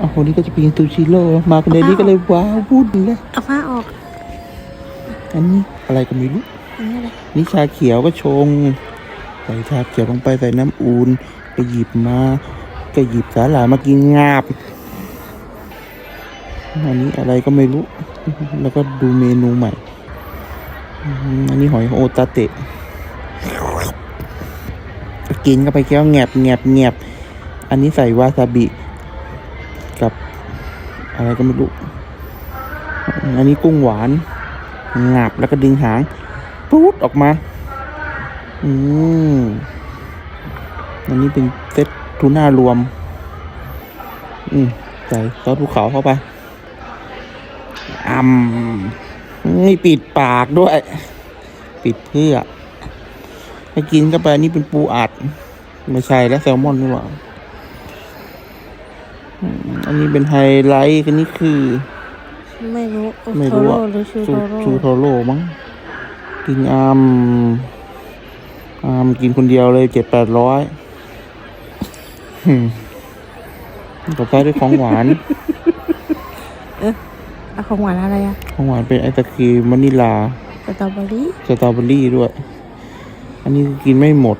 อ้าววันนี้ก็จะเป็นตูชิโร่มากันเลยนี่ก็เลยว้าววุ่นเลยเอาผ้าออก อันนี้อะไรก็ไม่รู้อันนี้อะไรนี่ชาเขียวก็ชง ใส่ชาเขียวลงไปใส่น้ำอุ่นไปหยิบมา ก็หยิบสาหร่ายมากินงาบอันนี้อะไรก็ไม่รู้ แล้วก็ดูเมนูใหม่อืมอันนี้หอยโอตาเตะ กินเข้าไปแก้วแงบแงบแงบอันนี้ใส่วาซาบิ กับ อะไรก็ไม่รู้ อันนี้กุ้งหวานงับแล้วก็ดึงหางปุ๊ดออกมา อืมอันนี้เป็นเซตทูน่ารวม อืมใส่ซอสภูเขาเข้าไปอ่ำนี่ปิดปากด้วย ปิดเพื่อให้กินเข้าไปอันนี่เป็นปูอัด ไม่ใช่แล้วแซลมอนนี่หว่า อืมอันนี้เป็นไฮไลท์อันนี้คือ ไม่รู้ไม่โทรู้โร่อะหรือชูชูโทโร่ชูโทโร่มั้ง กินอามอามกินคนเดียวเลยเจ็ดแปดร้อยต่อไปด้วยของหวานเอาของหวานอะไรอะของหวานเป็นไอศครีมวานิลา สตรอเบอรี่ สตรอเบอรี่ด้วย อันนี้กินไม่หมด